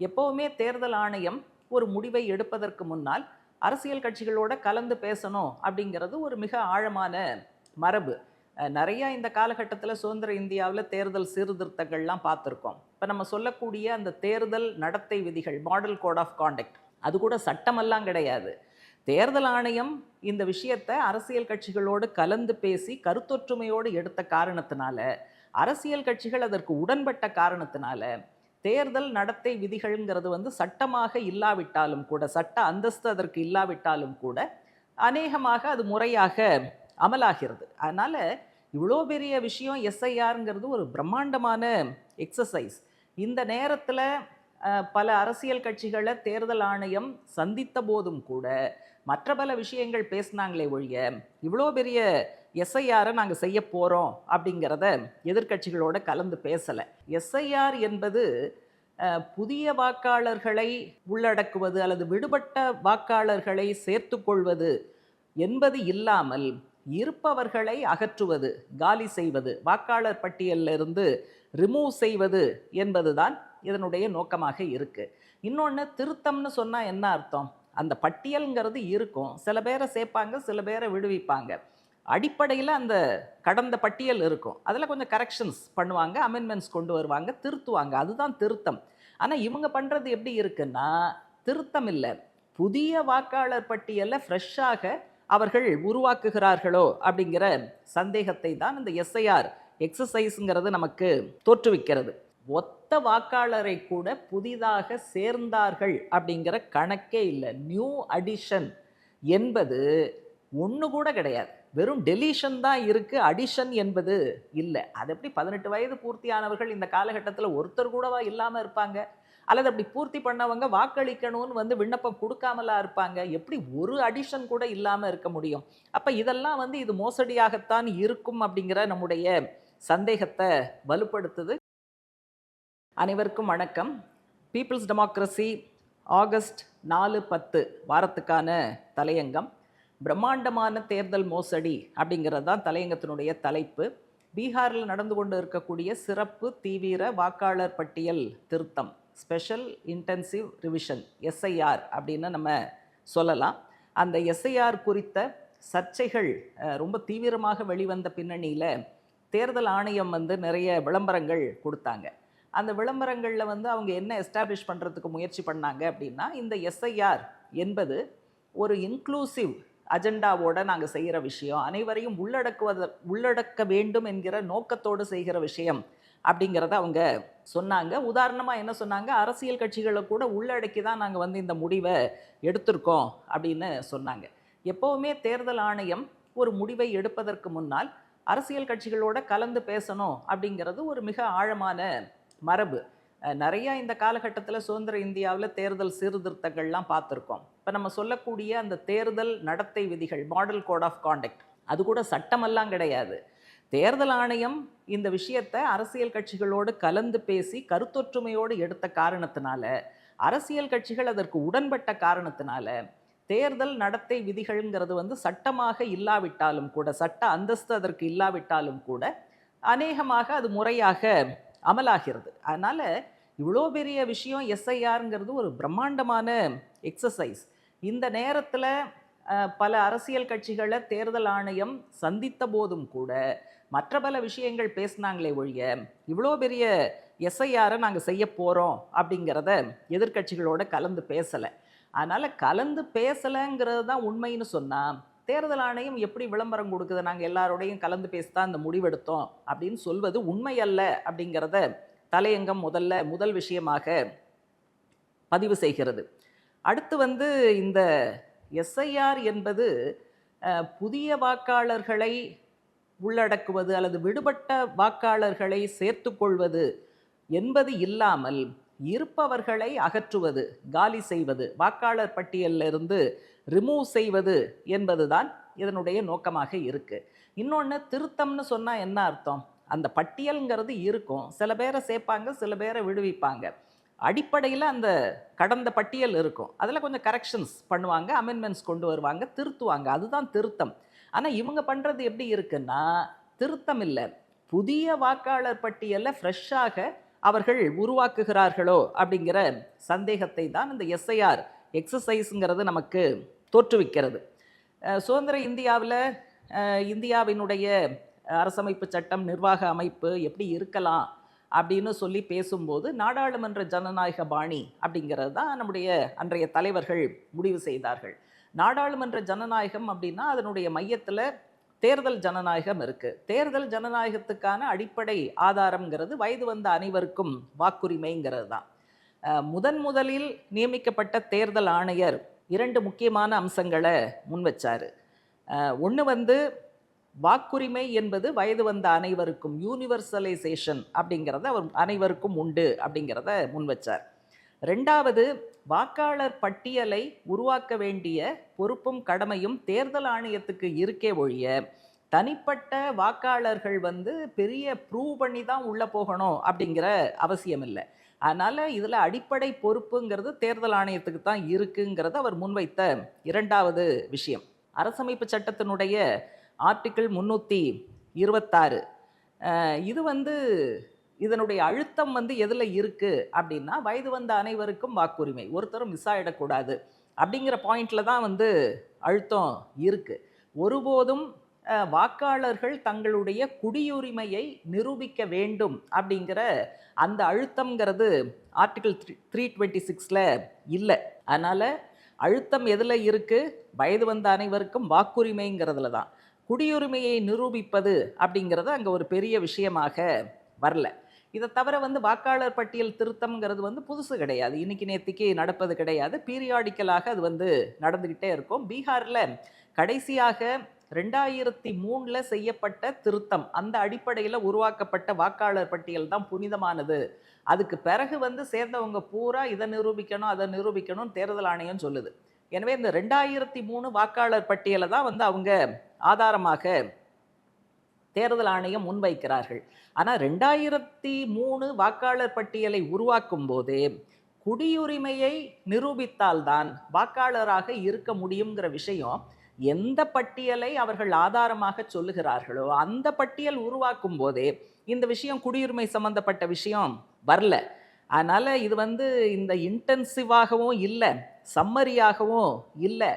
எப்போவுமே தேர்தல் ஆணையம் ஒரு முடிவை எடுப்பதற்கு முன்னால் அரசியல் கட்சிகளோட கலந்து பேசணும் அப்படிங்கிறது ஒரு மிக ஆழமான மரபு. நிறையா நிறைய இந்த காலகட்டத்தில் சுதந்திர இந்தியாவில் தேர்தல் சீர்திருத்தங்கள்லாம் பார்த்துருக்கோம். இப்போ நம்ம சொல்லக்கூடிய அந்த தேர்தல் நடத்தை விதிகள் மாடல் கோட் ஆஃப் காண்டக்ட் அது கூட சட்டமெல்லாம் கிடையாது. தேர்தல் ஆணையம் இந்த விஷயத்தை அரசியல் கட்சிகளோடு கலந்து பேசி கருத்தொற்றுமையோடு எடுத்த காரணத்தினால அரசியல் கட்சிகள் அதற்கு உடன்பட்ட காரணத்தினால தேர்தல் நடத்தை விதிகள்ங்கிறது வந்து சட்டமாக இல்லாவிட்டாலும் கூட சட்ட அந்தஸ்து அதற்கு இல்லாவிட்டாலும் கூட அநேகமாக அது முறையாக அமலாகிறது. அதனால் இவ்வளோ பெரிய விஷயம் எஸ்ஐஆருங்கிறது ஒரு பிரம்மாண்டமான எக்ஸசைஸ். இந்த நேரத்தில் பல அரசியல் கட்சிகளை தேர்தல் ஆணையம் சந்தித்த போதும் கூட மற்ற பல விஷயங்கள் பேசினாங்களே ஒழிய இவ்வளோ பெரிய எஸ்ஐஆரை நாங்கள் செய்ய போகிறோம் அப்படிங்கிறத எதிர்கட்சிகளோட கலந்து பேசலை. எஸ்ஐஆர் என்பது புதிய வாக்காளர்களை உள்ளடக்குவது அல்லது விடுபட்ட வாக்காளர்களை சேர்த்துக்கொள்வது என்பது இல்லாமல் இருப்பவர்களை அகற்றுவது காலி செய்வது வாக்காளர் பட்டியலிருந்து ரிமூவ் செய்வது என்பதுதான் இதனுடைய நோக்கமாக இருக்குது இன்னொன்று திருத்தம்னு சொன்னால் என்ன அர்த்தம்? அந்த பட்டியல்ங்கிறது இருக்கும். சில பேரை சேர்ப்பாங்க சில பேரை விடுவிப்பாங்க. அடிப்படையில் அந்த கடந்த பட்டியல் இருக்கும். அதில் கொஞ்சம் கரெக்ஷன்ஸ் பண்ணுவாங்க அமெண்ட்மெண்ட்ஸ் கொண்டு வருவாங்க திருத்துவாங்க. அதுதான் திருத்தம். ஆனால் இவங்க பண்ணுறது எப்படி இருக்குன்னா திருத்தம் இல்லை. புதிய வாக்காளர் பட்டியலை ஃப்ரெஷ்ஷாக அவர்கள் உருவாக்குகிறார்களோ அப்படிங்கிற சந்தேகத்தை தான் இந்த எஸ்ஐஆர் எக்ஸசைஸுங்கிறது நமக்கு தோற்றுவிக்கிறது. ஒத்த வாக்காளரை கூட புதிதாக சேர்ந்தார்கள் அப்படிங்கிற கணக்கே இல்லை. நியூ அடிஷன் என்பது ஒன்று கூட கிடையாது. வெறும் டெலீஷன் தான் இருக்குது அடிஷன் என்பது இல்லை. அது எப்படி பதினெட்டு வயது பூர்த்தியானவர்கள் இந்த காலகட்டத்தில் ஒருத்தர் கூடவா இல்லாமல் இருப்பாங்க? அல்லது அப்படி பூர்த்தி பண்ணவங்க வாக்களிக்கணும்னு வந்து விண்ணப்பம் கொடுக்காமலா இருப்பாங்க? எப்படி ஒரு அடிஷன் கூட இல்லாமல் இருக்க முடியும்? அப்போ இதெல்லாம் வந்து இது மோசடியாகத்தான் இருக்கும் அப்படிங்கிற நம்முடைய சந்தேகத்தை வலுப்படுத்துது. அனைவருக்கும் வணக்கம். பீப்புள்ஸ் டெமோக்ரஸி ஆகஸ்ட் நாலு பத்து வாரத்துக்கான தலையங்கம். பிரம்மாண்டமான தேர்தல் மோசடி அப்படிங்கிறது தான் தலையங்கத்தினுடைய தலைப்பு. பீகாரில் நடந்து கொண்டு இருக்கக்கூடிய சிறப்பு தீவிர வாக்காளர் பட்டியல் திருத்தம் ஸ்பெஷல் இன்டென்சிவ் ரிவிஷன் எஸ்ஐஆர் அப்படின்னு நம்ம சொல்லலாம். அந்த எஸ்ஐஆர் குறித்த சர்ச்சைகள் ரொம்ப தீவிரமாக வெளிவந்த பின்னணியில் தேர்தல் ஆணையம் வந்து நிறைய விளம்பரங்கள் கொடுத்தாங்க. அந்த விளம்பரங்களில் வந்து அவங்க என்ன எஸ்டாப்ளிஷ் பண்ணுறதுக்கு முயற்சி பண்ணாங்க அப்படின்னா இந்த எஸ்ஐஆர் என்பது ஒரு இன்க்ளூசிவ் அஜெண்டாவோட நாங்கள் செய்கிற விஷயம். அனைவரையும் உள்ளடக்குவத உள்ளடக்க வேண்டும் என்கிற நோக்கத்தோடு செய்கிற விஷயம் அப்படிங்கிறத அவங்க சொன்னாங்க. உதாரணமாக என்ன சொன்னாங்க? அரசியல் கட்சிகளை கூட உள்ளடக்கி தான் நாங்கள் வந்து இந்த முடிவை எடுத்திருக்கோம் அப்படின்னு சொன்னாங்க. எப்போவுமே தேர்தல் ஆணையம் ஒரு முடிவை எடுப்பதற்கு முன்னால் அரசியல் கட்சிகளோட கலந்து பேசணும் அப்படிங்கிறது ஒரு மிக ஆழமான மரபு. நிறையா இந்த காலகட்டத்தில் சுதந்திர இந்தியாவில் தேர்தல் சீர்திருத்தங்கள்லாம் பார்த்துருக்கோம். இப்போ நம்ம சொல்லக்கூடிய அந்த தேர்தல் நடத்தை விதிகள் மாடல் கோட் ஆஃப் காண்டக்ட் அது கூட சட்டமெல்லாம் கிடையாது. தேர்தல் ஆணையம் இந்த விஷயத்தை அரசியல் கட்சிகளோடு கலந்து பேசி கருத்தொற்றுமையோடு எடுத்த காரணத்தினால அரசியல் கட்சிகள் அதற்கு உடன்பட்ட காரணத்தினால தேர்தல் நடத்தை விதிகள்ங்கிறது வந்து சட்டமாக இல்லாவிட்டாலும் கூட சட்ட அந்தஸ்து அதற்கு இல்லாவிட்டாலும் கூட அநேகமாக அது முறையாக அமலாகிறது. அதனால் இவ்வளோ பெரிய விஷயம் எஸ்ஐஆருங்கிறது ஒரு பிரம்மாண்டமான எக்ஸசைஸ் இந்த நேரத்தில் பல அரசியல் கட்சிகளை தேர்தல் ஆணையம் சந்தித்த போதும் கூட மற்ற பல விஷயங்கள் பேசினாங்களே ஒழிய இவ்வளோ பெரிய எஸ்ஐஆரை நாங்கள் செய்ய போகிறோம் அப்படிங்கிறத எதிர்கட்சிகளோட கலந்து பேசலை. அதனால் கலந்து பேசலைங்கிறது தான் உண்மைன்னு சொன்னால் தேர்தல் ஆணையம் எப்படி விளம்பரம் கொடுக்குது? நாங்கள் எல்லாரோடையும் கலந்து பேசி தான் இந்த முடிவெடுத்தோம் அப்படின்னு சொல்வது உண்மை அல்ல அப்படிங்கிறத தலையங்கம் முதல்ல முதல் விஷயமாக பதிவு செய்கிறது. அடுத்து வந்து இந்த எஸ்ஐஆர் என்பது புதிய வாக்காளர்களை உள்ளடக்குவது அல்லது விடுபட்ட வாக்காளர்களை சேர்த்துக்கொள்வது என்பது இல்லாமல் இருப்பவர்களை அகற்றுவது காலி செய்வது வாக்காளர் பட்டியலிருந்து ரிமூவ் செய்வது என்பதுதான் இதனுடைய நோக்கமாக இருக்குது இன்னொன்று திருத்தம்னு சொன்னால் என்ன அர்த்தம்? அந்த பட்டியல்ங்கிறது இருக்கும். சில பேரை சேர்ப்பாங்க சில பேரை விடுவிப்பாங்க. அடிப்படையில் அந்த கடந்த பட்டியல் இருக்கும். அதில் கொஞ்சம் கரெக்ஷன்ஸ் பண்ணுவாங்க அமெண்ட்மெண்ட்ஸ் கொண்டு வருவாங்க திருத்துவாங்க. அதுதான் திருத்தம். ஆனால் இவங்க பண்ணுறது எப்படி இருக்குன்னா திருத்தம் இல்லை. புதிய வாக்காளர் பட்டியலை ஃப்ரெஷ்ஷாக அவர்கள் உருவாக்குகிறார்களோ அப்படிங்கிற சந்தேகத்தை தான் இந்த எஸ்ஐஆர் எக்ஸசைஸுங்கிறது நமக்கு தோற்றுவிக்கிறது. சுதந்திர இந்தியாவில் இந்தியாவினுடைய அரசமைப்பு சட்டம் நிர்வாக அமைப்பு எப்படி இருக்கலாம் அப்படின்னு சொல்லி பேசும்போது நாடாளுமன்ற ஜனநாயக பாணி அப்படிங்கிறது தான் நம்முடைய அன்றைய தலைவர்கள் முடிவு செய்தார்கள். நாடாளுமன்ற ஜனநாயகம் அப்படின்னா அதனுடைய மையத்தில் தேர்தல் ஜனநாயகம் இருக்குது தேர்தல் ஜனநாயகத்துக்கான அடிப்படை ஆதாரங்கிறது வயது வந்த அனைவருக்கும் வாக்குரிமைங்கிறது தான். முதன் முதலில் நியமிக்கப்பட்ட தேர்தல் ஆணையர் இரண்டு முக்கியமான அம்சங்களை முன் வச்சார் ஒன்று வந்து வாக்குரிமை என்பது வயது வந்த அனைவருக்கும் யூனிவர்சலைசேஷன் அப்படிங்கிறத அவர் அனைவருக்கும் உண்டு அப்படிங்கிறத முன் வச்சார். ரெண்டாவது வாக்காளர் பட்டியலை உருவாக்க வேண்டிய பொறுப்பும் கடமையும் தேர்தல் ஆணையத்துக்கு இருக்கே ஒழிய தனிப்பட்ட வாக்காளர்கள் வந்து பெரிய ப்ரூவ் பண்ணி தான் உள்ளே போகணும் அப்படிங்கிற அவசியம் இல்லை. அதனால் இதில் அடிப்படை பொறுப்புங்கிறது தேர்தல் ஆணையத்துக்கு தான் இருக்குங்கிறத அவர் முன்வைத்த இரண்டாவது விஷயம். அரசமைப்பு சட்டத்தினுடைய ஆர்டிக்கிள் முந்நூற்றி இருபத்தாறு. இது வந்து இதனுடைய அழுத்தம் வந்து எதில் இருக்குது அப்படின்னா வயது வந்த அனைவருக்கும் வாக்குரிமை. ஒருத்தரும் மிஸ் ஆகிடக்கூடாது அப்படிங்கிற பாயிண்டில் தான் வந்து அழுத்தம் இருக்குது ஒருபோதும் வாக்காளர்கள் தங்களுடைய குடியுரிமையை நிரூபிக்க வேண்டும் அப்படிங்கிற அந்த அழுத்தம்ங்கிறது ஆர்டிகிள் த்ரீ த்ரீ டுவெண்ட்டி சிக்ஸில் இல்லை. அதனால் அழுத்தம் எதில் இருக்குது வயது வந்த அனைவருக்கும் வாக்குரிமைங்கிறதுல தான். குடியுரிமையை நிரூபிப்பது அப்படிங்கிறது அங்கே ஒரு பெரிய விஷயமாக வரல. இதை தவிர வந்து வாக்காளர் பட்டியல் திருத்தம்ங்கிறது வந்து புதுசு கிடையாது. இன்னைக்கு நேத்திக்கு நடப்பது கிடையாது. பீரியாடிக்கலாக அது வந்து நடந்துக்கிட்டே இருக்கும். பீகாரில் கடைசியாக ரெண்டாயிரத்தி மூணில் செய்யப்பட்ட திருத்தம் அந்த அடிப்படையில் உருவாக்கப்பட்ட வாக்காளர் பட்டியல் தான் புனிதமானது. அதுக்கு பிறகு வந்து சேர்ந்தவங்க பூரா இதை நிரூபிக்கணும் அதை நிரூபிக்கணும் தேர்தல் ஆணையம் சொல்லுது. எனவே இந்த ரெண்டாயிரத்தி மூணு வாக்காளர் பட்டியலை தான் வந்து அவங்க ஆதாரமாக தேர்தல் ஆணையம் முன்வைக்கிறார்கள். ஆனால் ரெண்டாயிரத்தி மூணு வாக்காளர் பட்டியலை உருவாக்கும் போதே குடியுரிமையை நிரூபித்தால்தான் வாக்காளராக இருக்க முடியுங்கிற விஷயம் எந்த பட்டியலை அவர்கள் ஆதாரமாக சொல்லுகிறார்களோ அந்த பட்டியல் உருவாக்கும் போதே இந்த விஷயம் குடியுரிமை சம்பந்தப்பட்ட விஷயம் வரல. அதனால் இது வந்து இந்த இன்டென்சிவாகவும் இல்லை. சம்மரியாகவும் இல்லை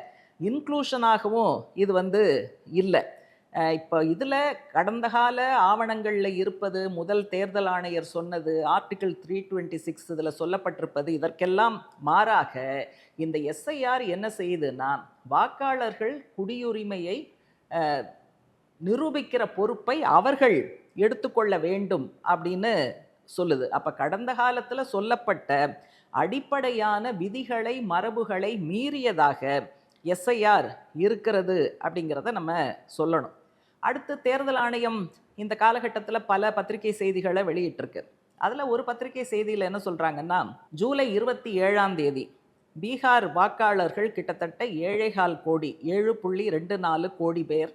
இன்க்ளூஷனாகவும் இது வந்து இல்லை. இப்போ இதில் கடந்த கால ஆவணங்களில் இருப்பது முதல் தேர்தல் ஆணையர் சொன்னது ஆர்டிகிள் த்ரீ டுவெண்ட்டி சிக்ஸ் இதில் சொல்லப்பட்டிருப்பது இதற்கெல்லாம் மாறாக இந்த எஸ்ஐஆர் என்ன செய்யுதுன்னா வாக்காளர்கள் குடியுரிமையை நிரூபிக்கிற பொறுப்பை அவர்கள் எடுத்துக்கொள்ள வேண்டும் அப்படின்னு சொல்லுது. அப்போ கடந்த காலத்தில் சொல்லப்பட்ட அடிப்படையான விதிகளை மரபுகளை மீறியதாக எஸ்ஐஆர் இருக்கிறது அப்படிங்கிறத நம்ம சொல்லணும். அடுத்து தேர்தல் ஆணையம் இந்த காலகட்டத்தில் பல பத்திரிகை செய்திகளை வெளியிட்டிருக்கு. அதில் ஒரு பத்திரிகை செய்தியில் என்ன சொல்கிறாங்கன்னா ஜூலை இருபத்தி ஏழாம் தேதி பீகார் வாக்காளர்கள் கிட்டத்தட்ட ஏழேகால் கோடி ஏழு புள்ளி ரெண்டு நாலு கோடி பேர்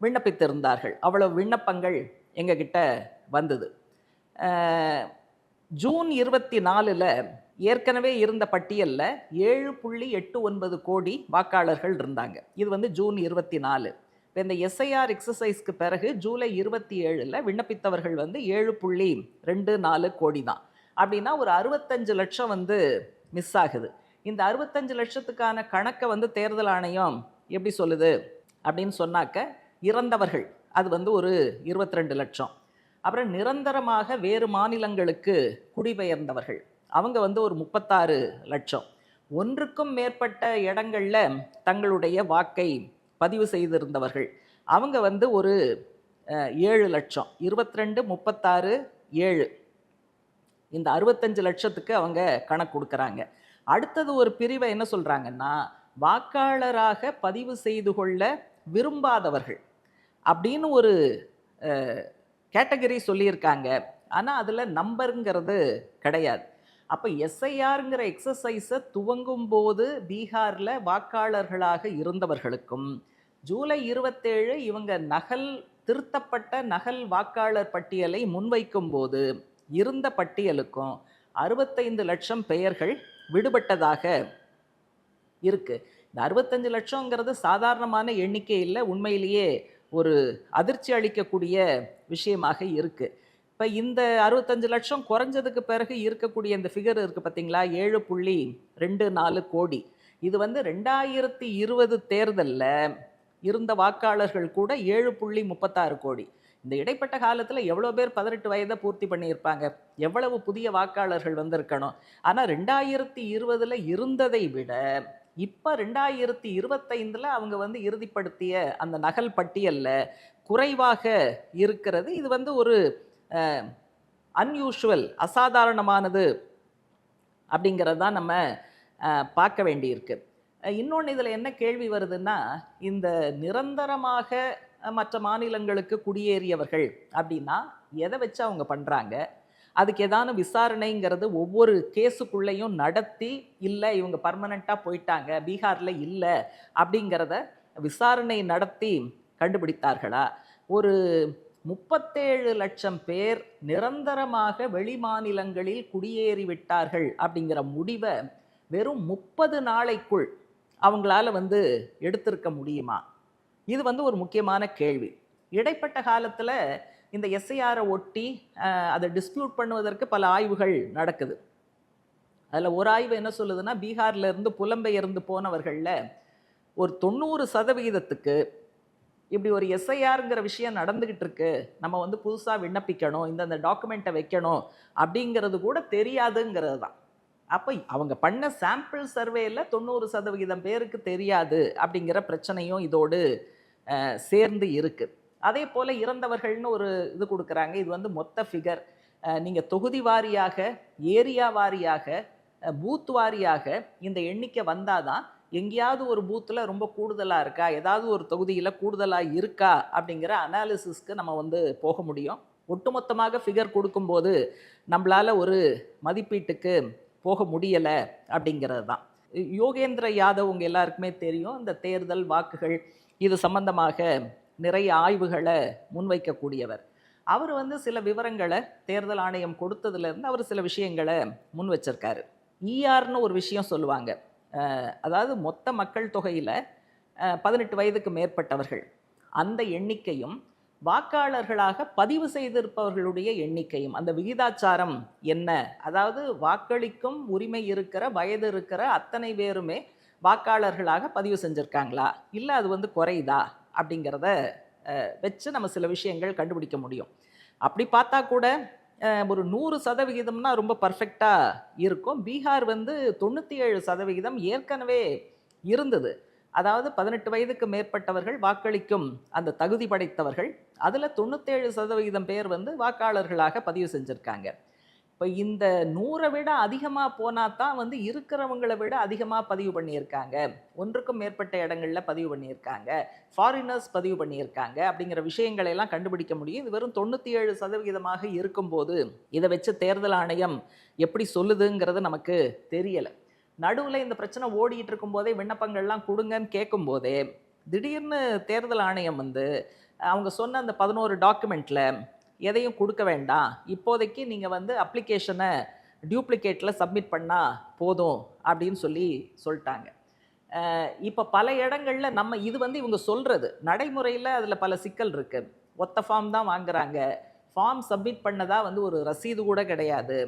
விண்ணப்பித்திருந்தார்கள். அவ்வளோ விண்ணப்பங்கள் எங்ககிட்ட வந்தது. ஜூன் இருபத்தி நாலில் ஏற்கனவே இருந்த பட்டியலில் ஏழு புள்ளி எட்டு ஒன்பது கோடி வாக்காளர்கள் இருந்தாங்க. இது வந்து ஜூன் இருபத்தி நாலு. இப்போ இந்த எஸ்ஐஆர் எக்ஸசைஸ்க்கு பிறகு ஜூலை இருபத்தி ஏழில் விண்ணப்பித்தவர்கள் வந்து ஏழு புள்ளி ரெண்டு நாலு கோடி தான். அப்படின்னா ஒரு அறுபத்தஞ்சு லட்சம் வந்து மிஸ் ஆகுது. இந்த அறுபத்தஞ்சு லட்சத்துக்கான கணக்கை வந்து தேர்தல் ஆணையம் எப்படி சொல்லுது? அப்படின்னு சொன்னாக்க இறந்தவர்கள் அது வந்து ஒரு இருபத்தி ரெண்டு லட்சம். அப்புறம் நிரந்தரமாக வேறு மாநிலங்களுக்கு குடிபெயர்ந்தவர்கள். அவங்க வந்து ஒரு முப்பத்தாறு லட்சம். ஒன்றுக்கும் மேற்பட்ட இடங்களில் தங்களுடைய வாக்கை பதிவு செய்திருந்தவர்கள். அவங்க வந்து ஒரு ஏழு லட்சம். இருபத்தி ரெண்டு முப்பத்தாறு ஏழு. இந்த அறுபத்தஞ்சு லட்சத்துக்கு அவங்க கணக்கு கொடுக்குறாங்க. அடுத்தது ஒரு பிரிவை என்ன சொல்கிறாங்கன்னா வாக்காளராக பதிவு செய்து கொள்ள விரும்பாதவர்கள் அப்படின்னு ஒரு கேட்டகரி சொல்லியிருக்காங்க. ஆனால் அதில் நம்பருங்கிறது கிடையாது. அப்போ எஸ்ஐஆருங்கிற எக்ஸசைஸை துவங்கும் போது பீகாரில் வாக்காளர்களாக இருந்தவர்களுக்கும் ஜூலை இருபத்தேழு இவங்க நகல் திருத்தப்பட்ட நகல் வாக்காளர் பட்டியலை முன்வைக்கும் போது இருந்த பட்டியலுக்கும் அறுபத்தைந்து லட்சம் பெயர்கள் விடுபட்டதாக இருக்குது இந்த அறுபத்தஞ்சு லட்சங்கிறது சாதாரணமான எண்ணிக்கை இல்லை உண்மையிலேயே ஒரு அதிர்ச்சி அளிக்கக்கூடிய விஷயமாக இருக்குது இப்போ இந்த அறுபத்தஞ்சு லட்சம் குறைஞ்சதுக்கு பிறகு இருக்கக்கூடிய இந்த ஃபிகர் இருக்குது பார்த்தீங்களா ஏழு புள்ளி ரெண்டு நாலு கோடி. இது வந்து ரெண்டாயிரத்தி இருபது தேர்தலில் இருந்த வாக்காளர்கள் கூட ஏழு புள்ளி முப்பத்தாறு கோடி. இந்த இடைப்பட்ட காலத்தில் எவ்வளோ பேர் பதினெட்டு வயதை பூர்த்தி பண்ணியிருப்பாங்க? எவ்வளவு புதிய வாக்காளர்கள் வந்திருக்கணும்? ஆனால் ரெண்டாயிரத்தி இருபதில் இருந்ததை விட இப்போ ரெண்டாயிரத்தி இருபத்தைந்தில் அவங்க வந்து இறுதிப்படுத்திய அந்த நகல் பட்டியலில் குறைவாக இருக்கிறது. இது வந்து ஒரு அன்யூஷுவல் அசாதாரணமானது அப்படிங்கிறது தான் நம்ம பார்க்க வேண்டியிருக்கு. இன்னொன்று இதில் என்ன கேள்வி வருதுன்னா இந்த நிரந்தரமாக மற்ற மாநிலங்களுக்கு குடியேறியவர்கள் அப்படின்னா எதை வச்சு அவங்க பண்ணுறாங்க அதுக்கு ஏதான விசாரணைங்கிறது ஒவ்வொரு கேஸுக்குள்ளேயும் நடத்தி இல்லை இவங்க பர்மனெண்ட்டாக போயிட்டாங்க பீகாரில் இல்லை அப்படிங்கிறத விசாரணை நடத்தி கண்டுபிடித்தார்களா? ஒரு முப்பத்தேழு லட்சம் பேர் நிரந்தரமாக வெளிமாநிலங்களில் மாநிலங்களில் குடியேறிவிட்டார்கள் அப்படிங்கிற முடிவை வெறும் முப்பது நாளைக்குள் அவங்களால வந்து எடுத்திருக்க முடியுமா? இது வந்து ஒரு முக்கியமான கேள்வி. இடைப்பட்ட காலத்தில் இந்த எஸ்ஐஆரை ஒட்டி அதை டிஸ்பியூட் பண்ணுவதற்கு பல ஆய்வுகள் நடக்குது. அதில் ஒரு ஆய்வு என்ன சொல்லுதுன்னா பீகார்லேருந்து புலம்பெயர்ந்து போனவர்களில் ஒரு தொண்ணூறு சதவிகிதத்துக்கு இப்படி ஒரு எஸ்ஐஆருங்கிற விஷயம் நடந்துக்கிட்டு இருக்கு நம்ம வந்து புதுசாக விண்ணப்பிக்கணும் இந்தந்த டாக்குமெண்ட்டை வைக்கணும் அப்படிங்கிறது கூட தெரியாதுங்கிறது தான். அப்போ அவங்க பண்ண சாம்பிள் சர்வேயில் தொண்ணூறு சதவிகிதம் பேருக்கு தெரியாது அப்படிங்கிற பிரச்சனையும் இதோடு சேர்ந்து இருக்குது அதே போல் இறந்தவர்கள்னு ஒரு இது கொடுக்குறாங்க. இது வந்து மொத்த ஃபிகர் நீங்கள் தொகுதி வாரியாக ஏரியா வாரியாக பூத் வாரியாக இந்த எண்ணிக்கை வந்தால் தான் எங்கேயாவது ஒரு பூத்தில் ரொம்ப கூடுதலாக இருக்கா? ஏதாவது ஒரு தொகுதியில் கூடுதலாக இருக்கா? அப்படிங்கிற அனாலிசிஸ்க்கு நம்ம வந்து போக முடியும். ஒட்டுமொத்தமாக ஃபிகர் கொடுக்கும்போது நம்மளால் ஒரு மதிப்பீட்டுக்கு போக முடியலை அப்படிங்கிறது தான் யோகேந்திர யாதவ் உங்கள் எல்லாருக்குமே தெரியும். இந்த தேர்தல் வாக்குகள் இது சம்பந்தமாக நிறைய ஆய்வுகளை முன்வைக்கக்கூடியவர். அவர் வந்து சில விவரங்களை தேர்தல் ஆணையம் கொடுத்ததுலேருந்து அவர் சில விஷயங்களை முன் வச்சிருக்காரு இஆர்னு ஒரு விஷயம் சொல்லுவாங்க. அதாவது மொத்த மக்கள் தொகையில் பதினெட்டு வயதுக்கு மேற்பட்டவர்கள். அந்த எண்ணிக்கையும் வாக்காளர்களாக பதிவு செய்திருப்பவர்களுடைய எண்ணிக்கையும் அந்த விகிதாச்சாரம் என்ன? அதாவது வாக்களிக்கும் உரிமை இருக்கிற வயது இருக்கிற அத்தனை பேருமே வாக்காளர்களாக பதிவு செஞ்சுருக்காங்களா? இல்லை அது வந்து குறையுதா? அப்படிங்கிறத வச்சு நம்ம சில விஷயங்கள் கண்டுபிடிக்க முடியும். அப்படி பார்த்தா கூட ஒரு நூறு சதவிகிதம்னா ரொம்ப பர்ஃபெக்டாக இருக்கும். பீகார் வந்து தொண்ணூற்றி ஏழு சதவிகிதம் ஏற்கனவே இருந்தது. அதாவது பதினெட்டு வயதுக்கு மேற்பட்டவர்கள் வாக்களிக்கும் அந்த தகுதி படைத்தவர்கள் அதில் தொண்ணூற்றேழு சதவிகிதம் பேர் வந்து வாக்காளர்களாக பதிவு செஞ்சுருக்காங்க. இப்போ இந்த நூறை விட அதிகமாக போனால் தான் வந்து இருக்கிறவங்களை விட அதிகமாக பதிவு பண்ணியிருக்காங்க. ஒன்றுக்கும் மேற்பட்ட இடங்களில் பதிவு பண்ணியிருக்காங்க. ஃபாரினர்ஸ் பதிவு பண்ணியிருக்காங்க அப்படிங்கிற விஷயங்களை எல்லாம் கண்டுபிடிக்க முடியும். இது வெறும் தொண்ணூற்றி ஏழு சதவிகிதமாக இருக்கும்போது இதை வச்சு தேர்தல் ஆணையம் எப்படி சொல்லுதுங்கிறது நமக்கு தெரியலை. நடுவில் இந்த பிரச்சனை ஓடிட்டு இருக்கும்போதே விண்ணப்பங்கள்லாம் கொடுங்கன்னு கேட்கும்போதே திடீர்னு தேர்தல் ஆணையம் வந்து அவங்க சொன்ன அந்த பதினோரு டாக்குமெண்ட்டில் எதையும் கொடுக்க வேண்டாம். இப்போதைக்கு நீங்கள் வந்து அப்ளிகேஷனை டியூப்ளிகேட்டில் சப்மிட் பண்ணால் போதும் அப்படின்னு சொல்லி சொல்லிட்டாங்க. இப்போ பல இடங்களில் நம்ம இது வந்து இவங்க சொல்கிறது நடைமுறையில் அதில் பல சிக்கல் இருக்குது ஒத்த ஃபார்ம் தான் வாங்குறாங்க. ஃபார்ம் சப்மிட் பண்ணதாக வந்து ஒரு ரசீது கூட கிடையாது.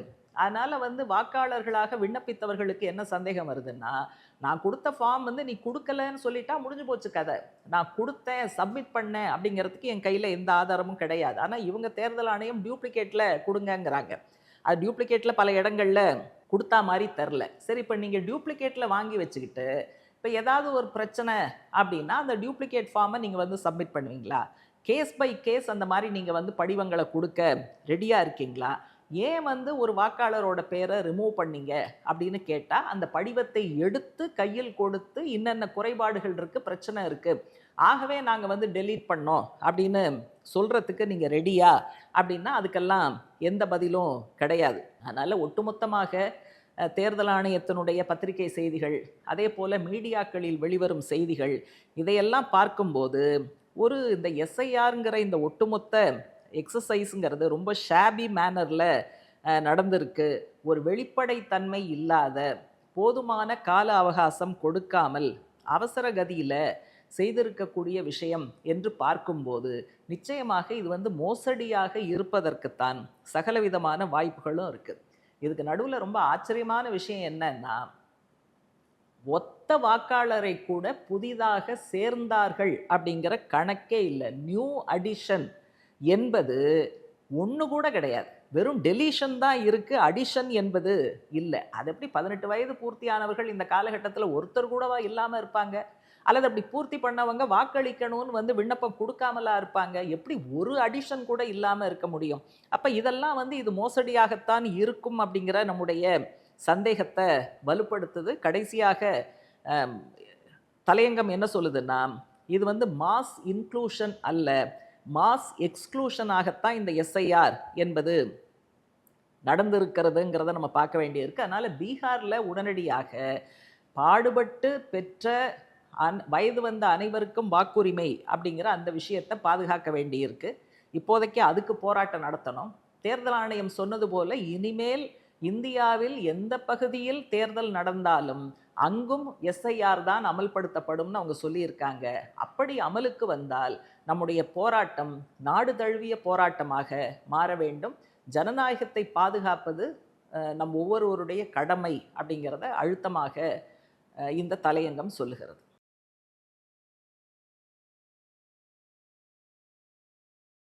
அதனால் வந்து வாக்காளர்களாக விண்ணப்பித்தவர்களுக்கு என்ன சந்தேகம் வருதுன்னா நான் கொடுத்த ஃபார்ம் வந்து நீ கொடுக்கலன்னு சொல்லிட்டா முடிஞ்சு போச்சு கதை. நான் கொடுத்தேன் சப்மிட் பண்ணேன் அப்படிங்கிறதுக்கு என் கையில் எந்த ஆதாரமும் கிடையாது. ஆனால் இவங்க தேர்தல் ஆணையம் டியூப்ளிகேட்டில் கொடுங்கங்கிறாங்க. அது டியூப்ளிகேட்டில் பல இடங்களில் கொடுத்தா மாதிரி தெரில சரி இப்போ நீங்கள் டியூப்ளிகேட்டில் வாங்கி வச்சுக்கிட்டு இப்போ ஏதாவது ஒரு பிரச்சனை அப்படின்னா அந்த டியூப்ளிகேட் ஃபார்மை நீங்கள் வந்து சப்மிட் பண்ணுவீங்களா? கேஸ் பை கேஸ் அந்த மாதிரி நீங்கள் வந்து படிவங்களை கொடுக்க ரெடியாக இருக்கீங்களா? ஏன் வந்து ஒரு வாக்காளரோட பேரை ரிமூவ் பண்ணீங்க? அப்படின்னு கேட்டால் அந்த படிவத்தை எடுத்து கையில் கொடுத்து இன்னென்ன குறைபாடுகள் இருக்குது பிரச்சனை இருக்குது ஆகவே நாங்கள் வந்து டெலீட் பண்ணோம் அப்படின்னு சொல்கிறதுக்கு நீங்கள் ரெடியா அப்படின்னா அதுக்கெல்லாம் எந்த பதிலும் கிடையாது. அதனால் ஒட்டுமொத்தமாக தேர்தல் ஆணையத்தினுடைய பத்திரிகை செய்திகள் அதே போல் மீடியாக்களில் வெளிவரும் செய்திகள் இதையெல்லாம் பார்க்கும்போது ஒரு இந்த எஸ்ஐஆருங்கிற இந்த ஒட்டுமொத்த எக்ஸசைஸுங்கிறது ரொம்ப ஷாபி மேனரில் நடந்திருக்கு. ஒரு வெளிப்படைத்தன்மை இல்லாத போதுமான கால அவகாசம் கொடுக்காமல் அவசர கதியில் செய்திருக்கக்கூடிய விஷயம் என்று பார்க்கும்போது நிச்சயமாக இது வந்து மோசடியாக இருப்பதற்குத்தான் சகலவிதமான வாய்ப்புகளும் இருக்குது இதுக்கு நடுவில் ரொம்ப ஆச்சரியமான விஷயம் என்னன்னா ஒத்த வாக்காளரை கூட புதிதாக சேர்ந்தார்கள் அப்படிங்கிற கணக்கே இல்லை. நியூ அடிஷன் என்பது ஒன்று கூட கிடையாது. வெறும் டெலிஷன் தான் இருக்குது அடிஷன் என்பது இல்லை. அது எப்படி பதினெட்டு வயது பூர்த்தியானவர்கள் இந்த காலகட்டத்தில் ஒருத்தர் கூடவா இல்லாமல் இருப்பாங்க? அல்லது அப்படி பூர்த்தி பண்ணவங்க வாக்களிக்கணும்னு வந்து விண்ணப்பம் கொடுக்காமலா இருப்பாங்க? எப்படி ஒரு அடிஷன் கூட இல்லாமல் இருக்க முடியும்? அப்போ இதெல்லாம் வந்து இது மோசடியாகத்தான் இருக்கும் அப்படிங்கிற நம்முடைய சந்தேகத்தை வலுப்படுத்துது. கடைசியாக தலையங்கம் என்ன சொல்லுதுன்னா இது வந்து மாஸ் இன்க்ளூஷன் அல்ல. மாஸ் எக்ஸ்க்ளூஷனாகத்தான் இந்த எஸ்ஐஆர் என்பது நடந்திருக்கிறதுங்கிறத நம்ம பார்க்க வேண்டியிருக்கு. அதனால் பீகாரில் உடனடியாக பாடுபட்டு பெற்ற அன் வயது வந்த அனைவருக்கும் வாக்குரிமை அப்படிங்கிற அந்த விஷயத்தை பாதுகாக்க வேண்டியிருக்கு. இப்போதைக்கு அதுக்கு போராட்டம் நடத்தணும். தேர்தல் ஆணையம் சொன்னது போல் இனிமேல் இந்தியாவில் எந்த பகுதியில் தேர்தல் நடந்தாலும் அங்கும் எஸ்ஐஆர் தான் அமல்படுத்தப்படும்னு அவங்க சொல்லியிருக்காங்க. அப்படி அமலுக்கு வந்தால் நம்முடைய போராட்டம் நாடு தழுவிய போராட்டமாக மாற வேண்டும். ஜனநாயகத்தை பாதுகாப்பது நம் ஒவ்வொருவருடைய கடமை அப்படிங்கிறத அழுத்தமாக இந்த தலையங்கம் சொல்லுகிறது.